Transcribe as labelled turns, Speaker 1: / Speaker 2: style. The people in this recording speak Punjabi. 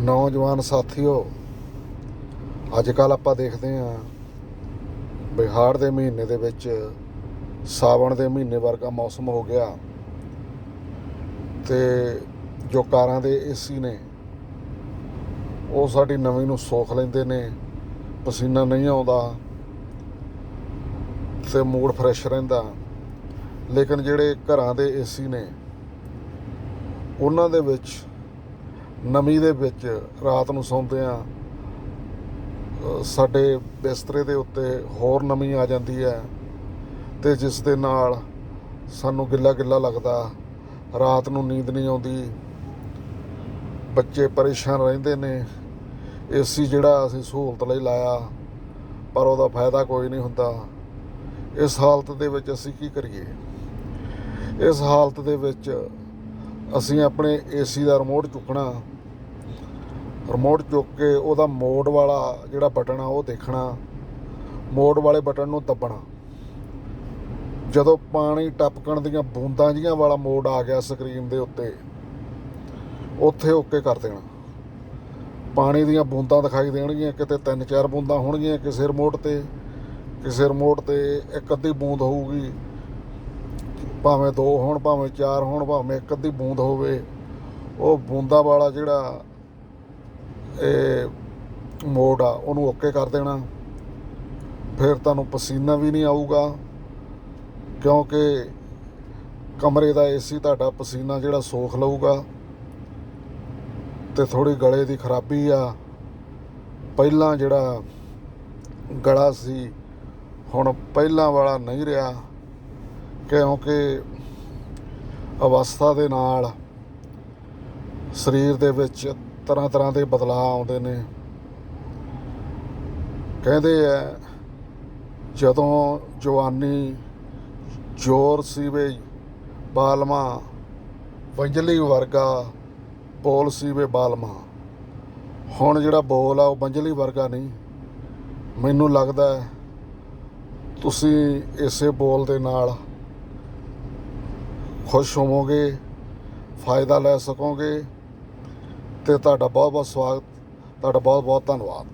Speaker 1: ਨੌਜਵਾਨ ਸਾਥੀਓ ਅੱਜ ਕੱਲ ਆਪਾਂ ਦੇਖਦੇ ਆਂ ਬਿਹਾਰ ਦੇ ਮਹੀਨੇ ਦੇ ਵਿੱਚ ਸਾਵਣ ਦੇ ਮਹੀਨੇ ਵਰਗਾ ਮੌਸਮ ਹੋ ਗਿਆ ਤੇ ਜੋ ਕਾਰਾਂ ਦੇ ਏਸੀ ਨੇ, ਉਹ ਸਾਡੀ ਨਵੀਂ ਨੂੰ ਸੋਖ ਲੈਂਦੇ ਨੇ, ਪਸੀਨਾ ਨਹੀਂ ਆਉਂਦਾ ਤੇ ਮੂਡ ਫਰੈਸ਼ ਰਹਿੰਦਾ। ਲੇਕਿਨ ਜਿਹੜੇ ਘਰਾਂ ਦੇ ਏਸੀ ਨੇ, ਉਹਨਾਂ ਦੇ ਵਿੱਚ ਨਮੀ ਦੇ ਵਿੱਚ ਰਾਤ ਨੂੰ ਸੌਂਦੇ ਆ। ਸਾਡੇ ਬਿਸਤਰੇ ਦੇ ਉੱਤੇ ਹੋਰ ਨਮੀ ਆ ਜਾਂਦੀ ਹੈ ਤੇ ਜਿਸ ਦੇ ਨਾਲ ਸਾਨੂੰ ਗਿੱਲਾ ਗਿੱਲਾ ਲੱਗਦਾ। ਰਾਤ ਨੂੰ ਨੀਂਦ ਨਹੀਂ ਆਉਂਦੀ। ਬੱਚੇ ਪਰੇਸ਼ਾਨ ਰਹਿੰਦੇ ਨੇ। ਏਸੀ ਜਿਹੜਾ ਅਸੀਂ ਸਹੂਲਤ ਲਈ ਲਾਇਆ, ਪਰ ਉਹਦਾ ਫਾਇਦਾ ਕੋਈ ਨਹੀਂ ਹੁੰਦਾ। ਇਸ ਹਾਲਤ ਦੇ ਵਿੱਚ ਅਸੀਂ ਕੀ ਕਰੀਏ? ਇਸ ਹਾਲਤ ਦੇ ਵਿੱਚ ਅਸੀਂ ਆਪਣੇ ਏਸੀ ਦਾ ਰਿਮੋਟ ਚੁੱਕਣਾ ਰਿਮੋਟ ਚੁੱਕ ਕੇ ਉਹਦਾ ਮੋਡ ਵਾਲਾ ਜਿਹੜਾ ਬਟਨ ਆ ਉਹ ਦੇਖਣਾ ਮੋਡ ਵਾਲੇ ਬਟਨ ਨੂੰ ਦੱਬਣਾ। ਜਦੋਂ ਪਾਣੀ ਟਪਕਣ ਦੀਆਂ ਬੂੰਦਾਂ ਜੀਆਂ ਵਾਲਾ ਮੋਡ ਆ ਗਿਆ ਸਕਰੀਨ ਦੇ ਉੱਤੇ, ਉੱਥੇ ਓਕੇ ਕਰ ਦੇਣਾ। ਪਾਣੀ ਦੀਆਂ ਬੂੰਦਾਂ ਦਿਖਾਈ ਦੇਣਗੀਆਂ, ਕਿਤੇ ਤਿੰਨ ਚਾਰ ਬੂੰਦਾਂ ਹੋਣਗੀਆਂ ਕਿਸੇ ਰਿਮੋਟ ਤੇ, ਕਿਸੇ ਰਿਮੋਟ ਤੇ ਇੱਕ ਅੱਧੀ ਬੂੰਦ ਹੋਊਗੀ। ਭਾਵੇਂ ਦੋ ਹੋਣ, ਭਾਵੇਂ ਚਾਰ ਹੋਣ, ਭਾਵੇਂ ਇੱਕ ਅੱਧੀ ਬੂੰਦ ਹੋਵੇ, ਉਹ ਬੂੰਦਾਂ ਵਾਲਾ ਜਿਹੜਾ ਇਹ ਮੋਡ ਆ, ਉਹਨੂੰ ਓਕੇ ਕਰ ਦੇਣਾ। ਫਿਰ ਤੁਹਾਨੂੰ ਪਸੀਨਾ ਵੀ ਨਹੀਂ ਆਊਗਾ, ਕਿਉਂਕਿ ਕਮਰੇ ਦਾ ਏਸੀ ਤੁਹਾਡਾ ਪਸੀਨਾ ਜਿਹੜਾ ਸੋਖ ਲਊਗਾ ਤੇ ਥੋੜੀ ਗਲੇ ਦੀ ਖਰਾਬੀ ਆ। ਪਹਿਲਾਂ ਜਿਹੜਾ ਗਲਾ ਸੀ, ਹੁਣ ਪਹਿਲਾਂ ਵਾਲਾ ਨਹੀਂ ਰਿਹਾ। ਕਿਉਂਕਿ ਅਵਸਥਾ ਦੇ ਨਾਲ ਸਰੀਰ ਦੇ ਵਿੱਚ ਤਰ੍ਹਾਂ ਤਰ੍ਹਾਂ ਦੇ ਬਦਲਾਅ ਆਉਂਦੇ ਨੇ। ਕਹਿੰਦੇ ਆ ਜਦੋਂ ਜਵਾਨੀ ਜੋਰ ਸੀ ਵੇ ਬਾਲਮਾ ਵੰਜਲੀ ਵਰਗਾ ਬੋਲ ਸੀ ਵੇ ਬਾਲਮਾ। ਹੁਣ ਜਿਹੜਾ ਬੋਲ ਆ ਉਹ ਵੰਜਲੀ ਵਰਗਾ ਨਹੀਂ। ਮੈਨੂੰ ਲੱਗਦਾ ਤੁਸੀਂ ਇਸੇ ਬੋਲ ਦੇ ਨਾਲ ਖੁਸ਼ ਹੋਵੋਗੇ ਫਾਇਦਾ ਲੈ ਸਕੋਗੇ ਤੇ ਤੁਹਾਡਾ ਬਹੁਤ ਬਹੁਤ ਸਵਾਗਤ ਤੁਹਾਡਾ ਬਹੁਤ ਬਹੁਤ ਧੰਨਵਾਦ।